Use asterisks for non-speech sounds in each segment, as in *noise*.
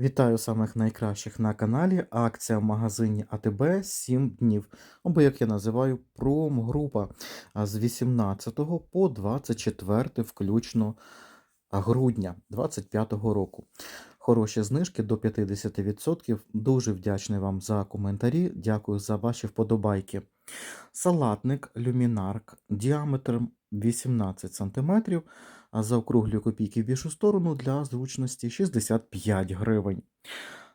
Вітаю самих найкращих на каналі. Акція в магазині АТБ 7 днів. Або, як я називаю, промгрупа з 18 по 24 включно грудня 2025 року. Хороші знижки до 50%. Дуже вдячний вам за коментарі. Дякую за ваші вподобайки. Салатник люмінарк діаметром 18 см, заокруглюю копійки в більшу сторону для зручності 65 гривень.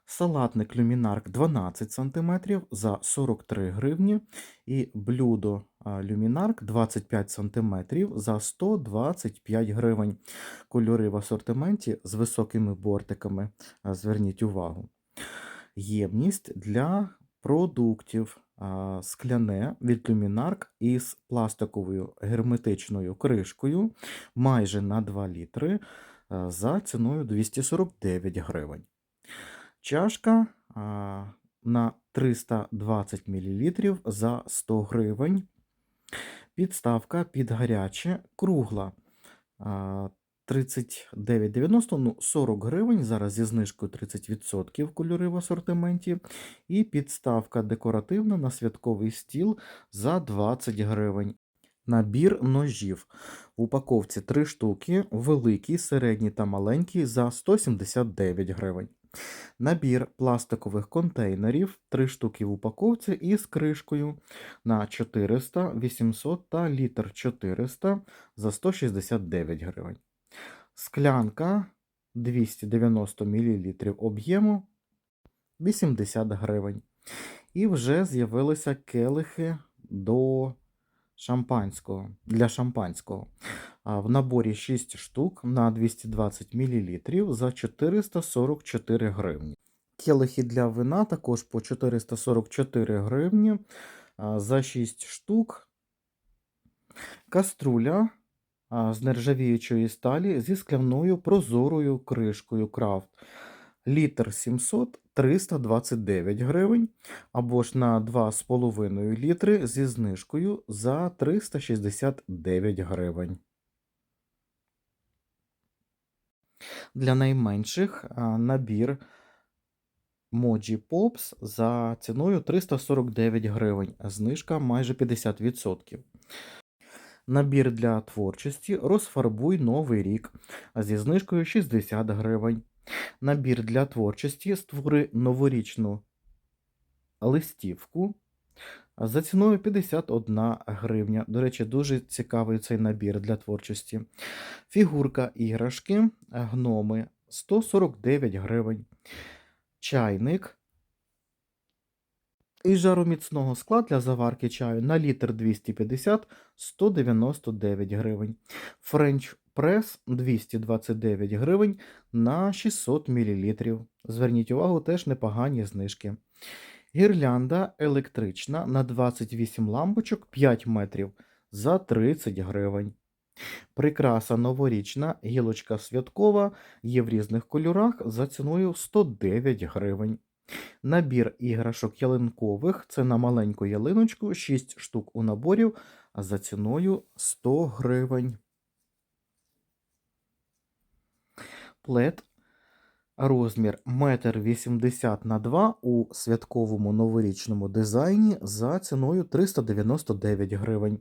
Салатник люмінарк 12 см за 43 гривні. І блюдо люмінарк 25 см за 125 гривень. Кольори в асортименті з високими бортиками. Зверніть увагу. Ємність для продуктів скляне від люмінарк із пластиковою герметичною кришкою майже на 2 літри за ціною 249 гривень. Чашка на 320 мл за 100 гривень. Підставка під гаряче кругла. А, 39,90, ну 40 гривень, зараз зі знижкою 30% кольори в асортименті. І підставка декоративна на святковий стіл за 20 гривень. Набір ножів. В упаковці 3 штуки, великий, середній та маленький за 179 гривень. Набір пластикових контейнерів 3 штуки в упаковці із кришкою на 400, 800 та літр 400 за 169 гривень. Склянка 290 мл об'єму 80 гривень. І вже з'явилися келихи до шампанського, для шампанського. В наборі 6 штук на 220 мл за 444 гривні. Келихи для вина також по 444 гривні за 6 штук. Каструля з нержавіючої сталі зі скляною прозорою кришкою крафт. Літр 700 329 гривень, або ж на 2,5 літри зі знижкою за 369 гривень. Для найменших набір Moji Pops за ціною 349 гривень, знижка майже 50%. Набір для творчості розфарбуй новий рік зі знижкою 60 гривень. Набір для творчості створи новорічну листівку за ціною 51 гривня. До речі, дуже цікавий цей набір для творчості. Фігурка іграшки, гноми 149 гривень. Чайник із жароміцного скла для заварки чаю на літр 250 199 гривень. Френч прес 229 гривень на 600 мл. Зверніть увагу, теж непогані знижки. Гірлянда електрична на 28 лампочок 5 метрів за 30 гривень. Прикраса новорічна, гілочка святкова є в різних кольорах за ціною 109 гривень. Набір іграшок ялинкових це на маленьку ялиночку 6 штук у наборів за ціною 100 гривень. Плед розмір 1,80 м на 2 у святковому новорічному дизайні за ціною 399 гривень.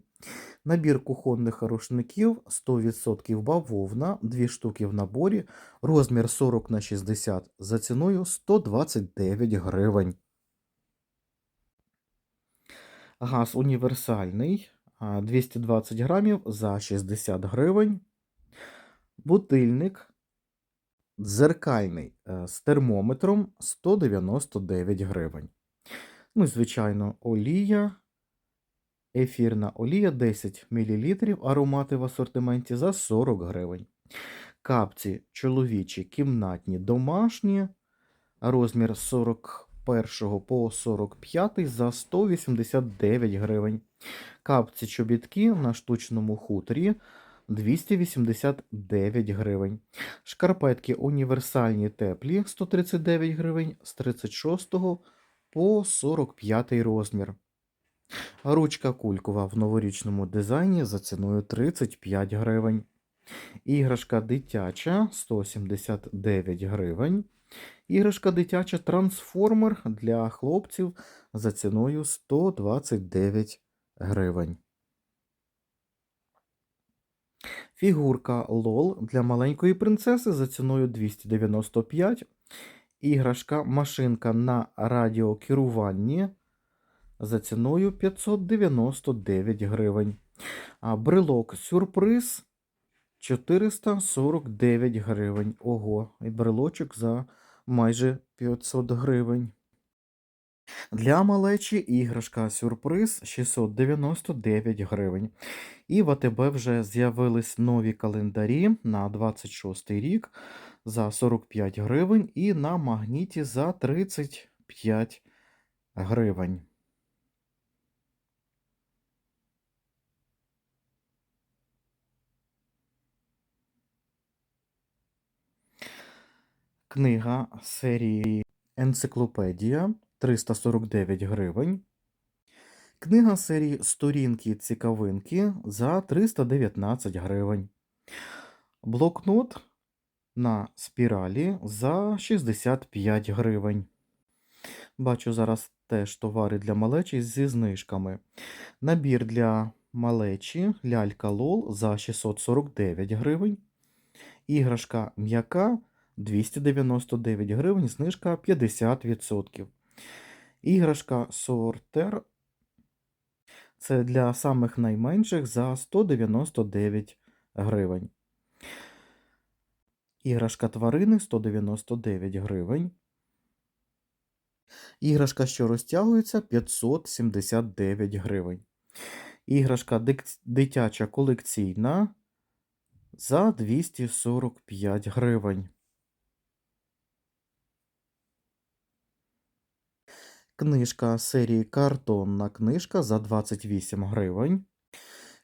Набір кухонних рушників 100% бавовна, 2 штуки в наборі, розмір 40 на 60 за ціною 129 гривень. Газ універсальний 220 грамів за 60 гривень. Бутильник дзеркальний е, з термометром 199 гривень. Ну, звичайно, олія. Ефірна олія 10 мл, аромати в асортименті за 40 гривень. Капці чоловічі, кімнатні, домашні, розмір 41 по 45 за 189 гривень. Капці чобітки на штучному хуторі 289 гривень. Шкарпетки універсальні теплі 139 гривень з 36 по 45 розмір. Ручка кулькова в новорічному дизайні за ціною 35 гривень. Іграшка дитяча 179 гривень. Іграшка дитяча трансформер для хлопців за ціною 129 гривень. Фігурка лол для маленької принцеси за ціною 295. Іграшка машинка на радіокеруванні за ціною 599 гривень. А брелок сюрприз 449 гривень. Ого, і брелочок за майже 500 гривень. Для малечі іграшка сюрприз 699 гривень. І в АТБ вже з'явились нові календарі на 26 рік за 45 гривень і на магніті за 35 гривень. Книга серії Енциклопедія 349 гривень. Книга серії Сторінки цікавинки за 319 гривень. Блокнот на спіралі за 65 гривень. Бачу зараз теж товари для малечі зі знижками. Набір для малечі лялька Лол за 649 гривень. Іграшка м'яка 299 гривень, знижка 50%. Іграшка сортер це для самих найменших за 199 гривень. Іграшка тварини 199 гривень. Іграшка, що розтягується 579 гривень. Іграшка дитяча колекційна за 245 гривень. Книжка серії Картонна книжка за 28 гривень.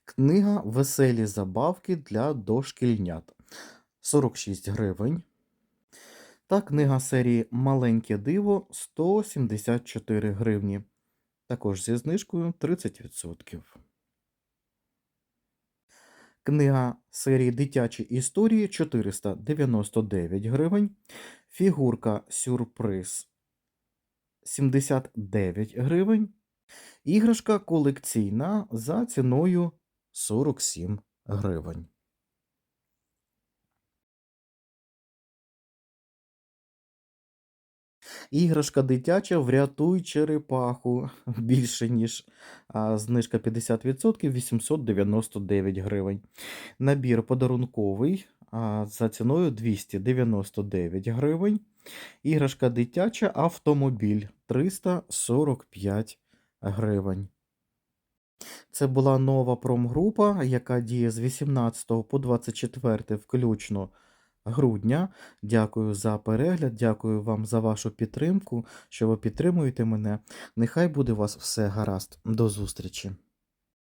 Книга Веселі забавки для дошкільнят 46 гривень. Та книга серії Маленьке диво 174 гривні. Також зі знижкою 30%. Книга серії Дитячі історії 499 гривень. Фігурка Сюрприз 79 гривень. Іграшка колекційна за ціною 47 гривень. Іграшка дитяча врятуй черепаху *laughs* більше, ніж а, знижка 50% 899 гривень. Набір подарунковий за ціною 299 гривень. Іграшка дитяча автомобіль 345 гривень. Це була нова промгрупа, яка діє з 18 по 24 включно грудня. Дякую за перегляд, дякую вам за вашу підтримку, що ви підтримуєте мене. Нехай буде у вас все гаразд. До зустрічі!